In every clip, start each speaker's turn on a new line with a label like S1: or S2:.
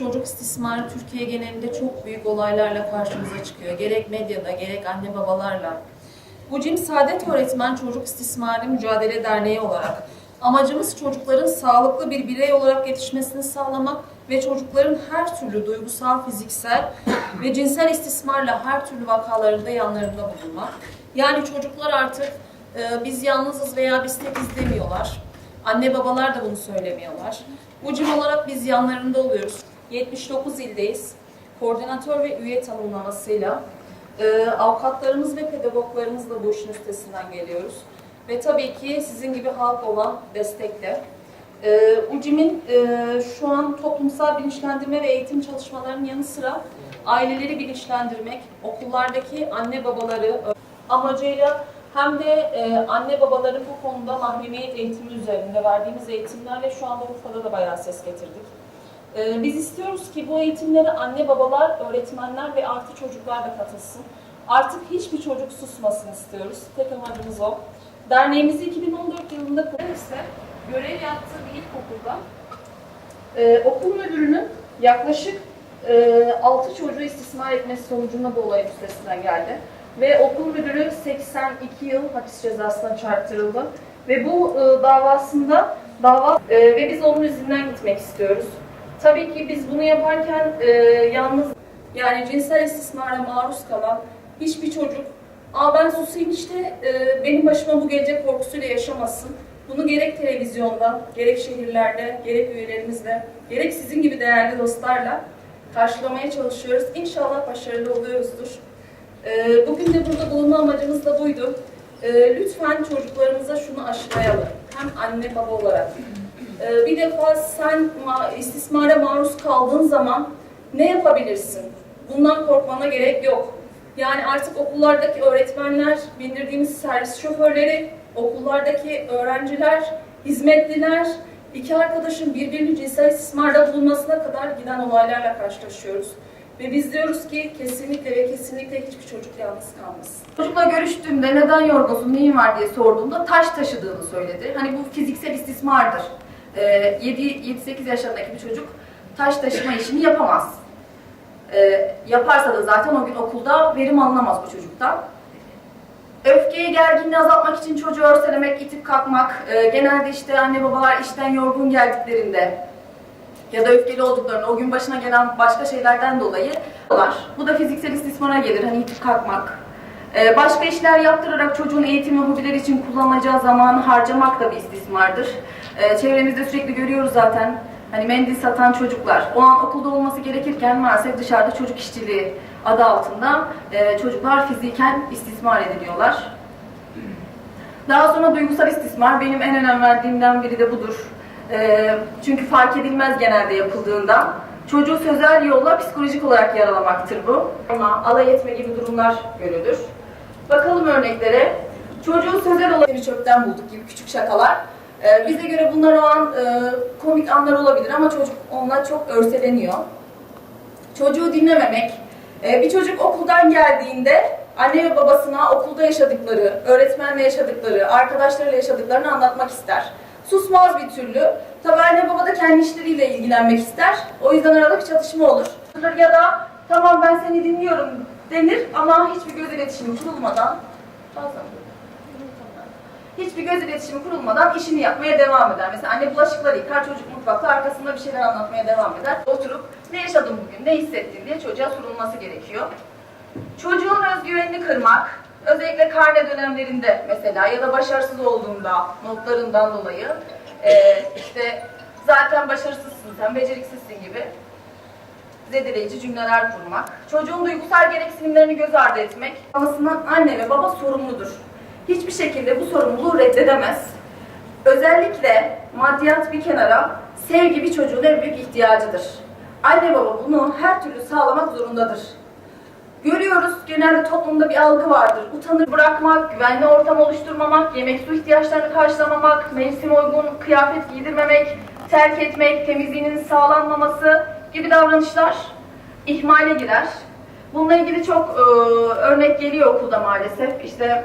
S1: Çocuk istismarı Türkiye genelinde çok büyük olaylarla karşımıza çıkıyor. Gerek medyada, gerek anne babalarla. Bucim Saadet Öğretmen Çocuk İstismarı Mücadele Derneği olarak amacımız çocukların sağlıklı bir birey olarak yetişmesini sağlamak ve çocukların her türlü duygusal, fiziksel ve cinsel istismarla her türlü vakalarında yanlarında bulunmak. Yani çocuklar artık e, biz yalnızız veya biz tekiz demiyorlar. Anne babalar da bunu söylemiyorlar. Bucim olarak biz yanlarında oluyoruz. 79 ildeyiz. Koordinatör ve üye tanımlamasıyla e, avukatlarımız ve pedagoglarımızla bu işin üstesinden geliyoruz. Ve tabii ki sizin gibi halk olan destekle. E, UCİM'in e, şu an toplumsal bilinçlendirme ve eğitim çalışmalarının yanı sıra aileleri bilinçlendirmek, okullardaki anne babaları amacıyla hem de e, anne babaların bu konuda mahremiyet eğitimi üzerinde verdiğimiz eğitimlerle şu anda Urfa'da da bayağı ses getirdik. E, biz istiyoruz ki bu eğitimlere anne babalar, öğretmenler ve artı çocuklar da katılsın. Artık hiçbir çocuk susmasın istiyoruz. Tek amacımız o. Derneğimizi 2014 yılında kuruyoruz ise görev yaptığı bir ilkokulda e, okul müdürünün yaklaşık e, 6 çocuğu istismar etmesi sonucunda bu olayın üstesinden geldi. Ve okul müdürü 82 yıl hapis cezasına çarptırıldı. Ve bu e, davasında dava e, ve biz onun izinden gitmek istiyoruz. Tabii ki biz bunu yaparken e, yalnız yani cinsel istismara maruz kalan hiçbir çocuk Aa ben susayım işte e, benim başıma bu gelecek korkusuyla yaşamasın. Bunu gerek televizyonda, gerek şehirlerde, gerek üyelerimizle, gerek sizin gibi değerli dostlarla karşılamaya çalışıyoruz. İnşallah başarılı oluyoruzdur. E, bugün de burada bulunma amacımız da buydu. E, lütfen çocuklarımıza şunu aşılayalım. Hem anne baba olarak. E, bir defa sen ma- istismara maruz kaldığın zaman ne yapabilirsin? Bundan korkmana gerek yok. Yani artık okullardaki öğretmenler, bindirdiğimiz servis şoförleri, okullardaki öğrenciler, hizmetliler, iki arkadaşın birbirini cinsel istismarda bulunmasına kadar giden olaylarla karşılaşıyoruz. Ve biz diyoruz ki kesinlikle ve kesinlikle hiçbir çocuk yalnız kalmasın.
S2: Çocukla görüştüğümde neden yorgunsun, neyin var diye sorduğumda taş taşıdığını söyledi. Hani bu fiziksel istismardır. Ee, 7-8 yaşlarındaki bir çocuk taş taşıma işini yapamaz. Ee, yaparsa da zaten o gün okulda verim alınamaz bu çocuktan. Öfkeyi, gerginliği azaltmak için çocuğu örselemek, itip kalkmak, e, genelde işte anne babalar işten yorgun geldiklerinde ya da öfkeli olduklarında o gün başına gelen başka şeylerden dolayı var. Bu da fiziksel istismara gelir. Hani itip kalkmak. Ee, başka işler yaptırarak çocuğun eğitim ve hobiler için kullanacağı zamanı harcamak da bir istismardır. Ee, çevremizde sürekli görüyoruz zaten. Hani mendil satan çocuklar. O an okulda olması gerekirken maalesef dışarıda çocuk işçiliği adı altında e, çocuklar fiziken istismar ediliyorlar. Daha sonra duygusal istismar benim en önem verdiğimden biri de budur. Ee, çünkü fark edilmez genelde yapıldığında. Çocuğu sözel yolla psikolojik olarak yaralamaktır bu. Ama alay etme gibi durumlar görülür. Bakalım örneklere. Çocuğu sözel olarak bir çöpten bulduk gibi küçük şakalar. Ee, bize göre bunlar o an e, komik anlar olabilir ama çocuk onunla çok örseleniyor. Çocuğu dinlememek. Ee, bir çocuk okuldan geldiğinde anne ve babasına okulda yaşadıkları, öğretmenle yaşadıkları, arkadaşlarıyla yaşadıklarını anlatmak ister. Susmaz bir türlü. Tabii anne baba da kendi işleriyle ilgilenmek ister. O yüzden arada bir çatışma olur. Ya da tamam ben seni dinliyorum denir ama hiçbir göz iletişimi kurulmadan bazen hiçbir göz iletişimi kurulmadan işini yapmaya devam eder. Mesela anne bulaşıkları yıkar, çocuk mutfakta arkasında bir şeyler anlatmaya devam eder. Oturup ne yaşadın bugün, ne hissettin diye çocuğa sorulması gerekiyor. Çocuğun özgüvenini kırmak, özellikle karne dönemlerinde mesela ya da başarısız olduğunda notlarından dolayı e, işte zaten başarısızsın sen, beceriksizsin gibi zedeleyici cümleler kurmak. Çocuğun duygusal gereksinimlerini göz ardı etmek. Babasından anne ve baba sorumludur. Hiçbir şekilde bu sorumluluğu reddedemez. Özellikle maddiyat bir kenara, sevgi bir çocuğun en büyük ihtiyacıdır. Anne baba bunu her türlü sağlamak zorundadır. Görüyoruz genelde toplumda bir algı vardır. Utanır bırakmak, güvenli ortam oluşturmamak, yemek su ihtiyaçlarını karşılamamak, mevsim uygun kıyafet giydirmemek, terk etmek, temizliğinin sağlanmaması gibi davranışlar ihmale girer. Bununla ilgili çok e, örnek geliyor okulda maalesef. İşte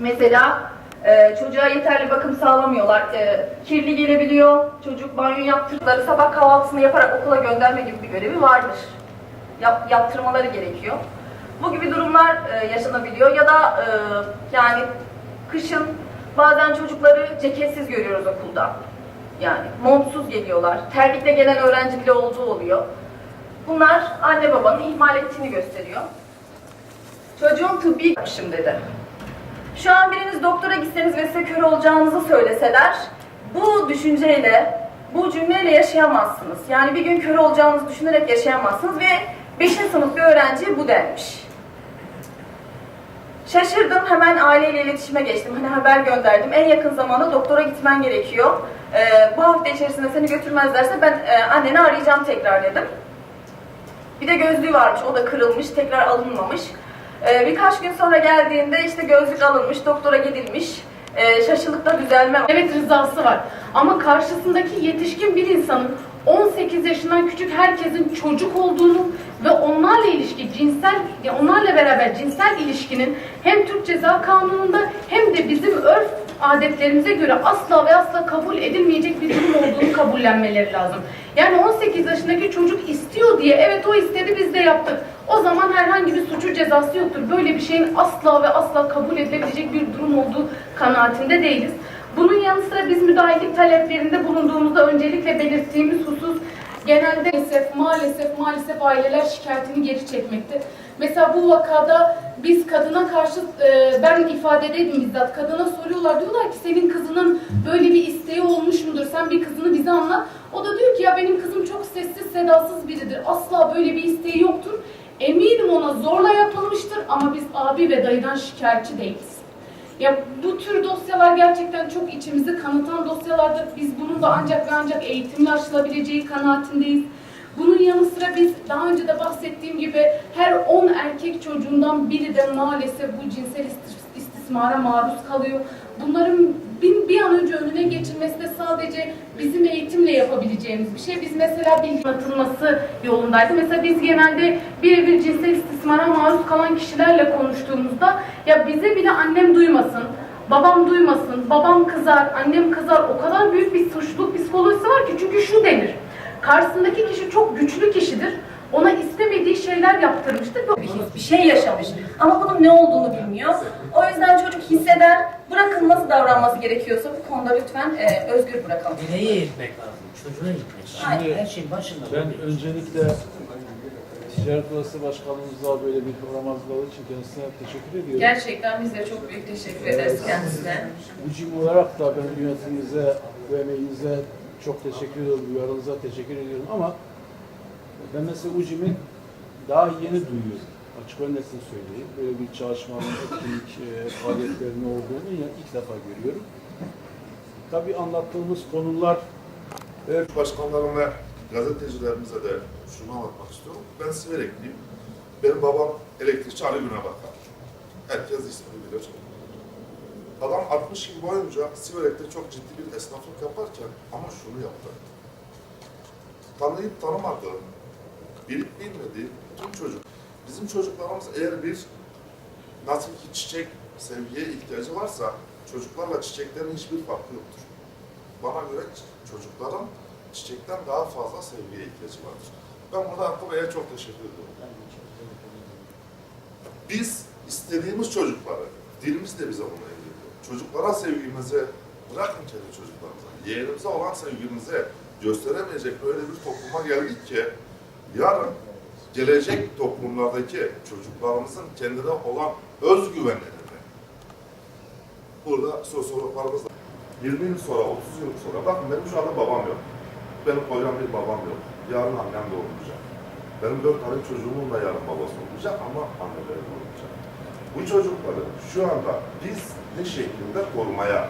S2: mesela Ee, çocuğa yeterli bakım sağlamıyorlar. Ee, kirli gelebiliyor. Çocuk banyo yaptırdıkları sabah kahvaltısını yaparak okula gönderme gibi bir görevi vardır. Yap, yaptırmaları gerekiyor. Bu gibi durumlar e, yaşanabiliyor ya da e, yani kışın bazen çocukları ceketsiz görüyoruz okulda. Yani montsuz geliyorlar. Terlikle gelen öğrenci bile olduğu oluyor. Bunlar anne babanın ihmal ettiğini gösteriyor. Çocuğum tıbbi yapmışım dedi. Şu an biriniz doktora gitseniz ve size kör olacağınızı söyleseler bu düşünceyle, bu cümleyle yaşayamazsınız. Yani bir gün kör olacağınızı düşünerek yaşayamazsınız ve 5. sınıf bir öğrenci bu denmiş. Şaşırdım hemen aileyle iletişime geçtim. Hani haber gönderdim. En yakın zamanda doktora gitmen gerekiyor. Ee, bu hafta içerisinde seni götürmezlerse ben e, anneni arayacağım tekrar dedim. Bir de gözlüğü varmış. O da kırılmış. Tekrar alınmamış. Ee, birkaç gün sonra geldiğinde işte gözlük alınmış. Doktora gidilmiş. Ee, şaşılıkta düzelme var.
S3: Evet rızası var. Ama karşısındaki yetişkin bir insanın 18 yaşından küçük herkesin çocuk olduğunu ve onlarla ilişki cinsel onlarla beraber cinsel ilişkinin hem Türk Ceza Kanunu'nda hem de bizim örf adetlerimize göre asla ve asla kabul edilmeyecek bir durum olduğunu kabullenmeleri lazım. Yani 18 yaşındaki çocuk istiyor diye evet o istedi biz de yaptık. O zaman herhangi bir suçu cezası yoktur. Böyle bir şeyin asla ve asla kabul edilebilecek bir durum olduğu kanaatinde değiliz. Bunun yanı sıra biz müdahillik taleplerinde bulunduğumuzda öncelikle belirttiğimiz husus genelde maalesef maalesef maalesef aileler şikayetini geri çekmekte. Mesela bu vakada biz kadına karşı e, ben ifadedeydim bizzat kadına soruyorlar diyorlar ki senin kızının böyle bir isteği olmuş mudur sen bir kızını bize anlat. O da diyor ki ya benim kızım çok sessiz sedasız biridir asla böyle bir isteği yoktur. Eminim ona zorla yapılmıştır ama biz abi ve dayıdan şikayetçi değiliz. Ya bu tür dosyalar gerçekten çok içimizi kanatan dosyalardır. Biz bunun da ancak ve ancak eğitimle aşılabileceği kanaatindeyiz. Bunun yanı sıra biz daha önce de bahsettiğim gibi her 10 erkek çocuğundan biri de maalesef bu cinsel istis- istismara maruz kalıyor. Bunların bir, bir an önce önüne geçilmesi de sadece bizim eğitimle yapabileceğimiz bir şey. Biz mesela bilgi anlatılması yolundaydı. Mesela biz genelde birebir cinsel istismara maruz kalan kişilerle konuştuğumuzda ya bize bile annem duymasın, babam duymasın, babam kızar, annem kızar o kadar büyük bir suçluluk psikolojisi var ki çünkü şu denir. Karşısındaki kişi çok güçlü kişidir. Ona istemediği şeyler yaptırmıştır.
S2: bir şey yaşamış. Ama bunun ne olduğunu bilmiyor. O yüzden çocuk hisseder. Bırakın nasıl davranması gerekiyorsa bu konuda lütfen e, özgür bırakalım.
S4: Bireye eğitmek lazım, çocuğa eğitmek lazım.
S2: Aynen.
S4: Her şeyin başında.
S5: Ben
S4: bu.
S5: öncelikle Ticaret Odası Başkanımıza böyle bir program hazırladığı için kendisine teşekkür ediyorum.
S1: Gerçekten biz de çok büyük teşekkür ederiz kendisine.
S5: Bu cim olarak da ben yönetiminize ve emeğinize çok teşekkür ediyorum, uyarınıza teşekkür ediyorum ama ben mesela UCİM'i daha yeni duyuyorum. Açık net size söyleyeyim. Böyle bir çalışmanın, etkinlik e, faaliyetlerinin olduğunu ya- ilk defa görüyorum. Tabii anlattığımız konular
S6: Evet başkanlarım ve gazetecilerimize de şunu anlatmak istiyorum. Ben Siverekliyim. Benim babam elektrikçi Ali Güne Bakar. Herkes ismini bilir. Adam 60 yıl boyunca Siverek'te çok ciddi bir esnaflık yaparken ama şunu yaptı. Tanıyıp tanımadığı, bilip bilmediği tüm çocuk. Bizim çocuklarımız eğer bir nasıl ki çiçek sevgiye ihtiyacı varsa çocuklarla çiçeklerin hiçbir farkı yoktur. Bana göre çocukların çiçekten daha fazla sevgiye ihtiyacı vardır. Ben burada Hakkı Bey'e çok teşekkür ediyorum. Biz istediğimiz çocukları, dilimiz de bize bunu emrediyor. Çocuklara sevgimizi bırakın kendi çocuklarımıza. Yeğenimize olan sevgimizi gösteremeyecek öyle bir topluma geldik ki yarın gelecek toplumlardaki çocuklarımızın kendine olan özgüvenlerini burada sosyologlarımız da 20 yıl sonra, 30 yıl sonra, bakın benim şu anda babam yok. Benim kocam bir babam yok. Yarın annem de olmayacak. Benim dört tane çocuğumun da yarın babası olmayacak ama anneleri olmayacak. Bu çocukları şu anda biz ne şekilde korumaya